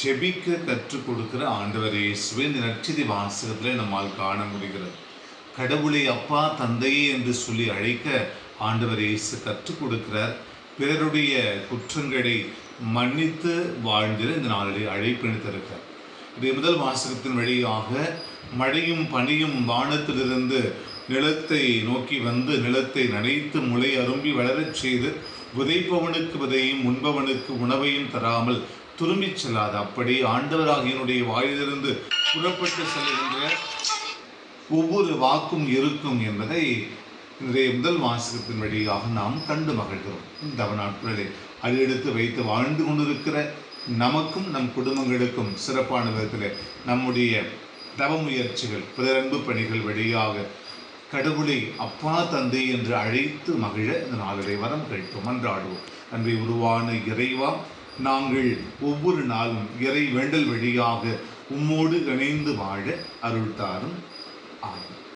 ஜெபிக்க கற்றுக் கொடுக்கிற ஆண்டவர் இயேசுவை இந்த நற்செய்தி வாசகத்தில் நம்மால் காண முடிகிறது. கடவுளை அப்பா தந்தையே என்று சொல்லி அழைக்க ஆண்டவர் இயேசு கற்றுக் கொடுக்கிறார். பிறருடைய குற்றங்களை மன்னித்து வாழ்ந்திட இந்த நாளிலே அழைப்பிணித்திருக்கிறார் இது முதல் வாசகத்தின் வழியாக மழையும் பனியும் வானத்திலிருந்து நிலத்தை நோக்கி வந்து நிலத்தை நனைத்து முளை அரும்பி வளரச் செய்து விதைப்பவனுக்கு விதையும் உண்பவனுக்கு உணவையும் தராமல் திரும்பி செல்லாத அப்படி ஆண்டவராகியனுடைய வாயிலிருந்து புறப்பட்டு செல்கின்ற ஒவ்வொரு வாக்கும் இருக்கும் என்பதை இன்றைய முதல் வாசகத்தின் வழியாக நாம் கண்டு மகிழ்கிறோம். இந்த நாட்களிலே அடியெடுத்து வைத்து வாழ்ந்து கொண்டிருக்கிற நமக்கும் நம் குடும்பங்களுக்கும் சிறப்பான விதத்தில் நம்முடைய தவ முயற்சிகள் பிறன்பு பணிகள் வழியாக கடவுளை அப்பா தந்தை என்று அழைத்து மகிழ இந்த நாளிலே வரம் கேட்போம் அன்றாடுவோம். அன்றை உருவான இறைவா நாங்கள் ஒவ்வொரு நாளும் இறை வேண்டல் வழியாக உம்மோடு இணைந்து வாழ அருள்தாரும். ஆகும்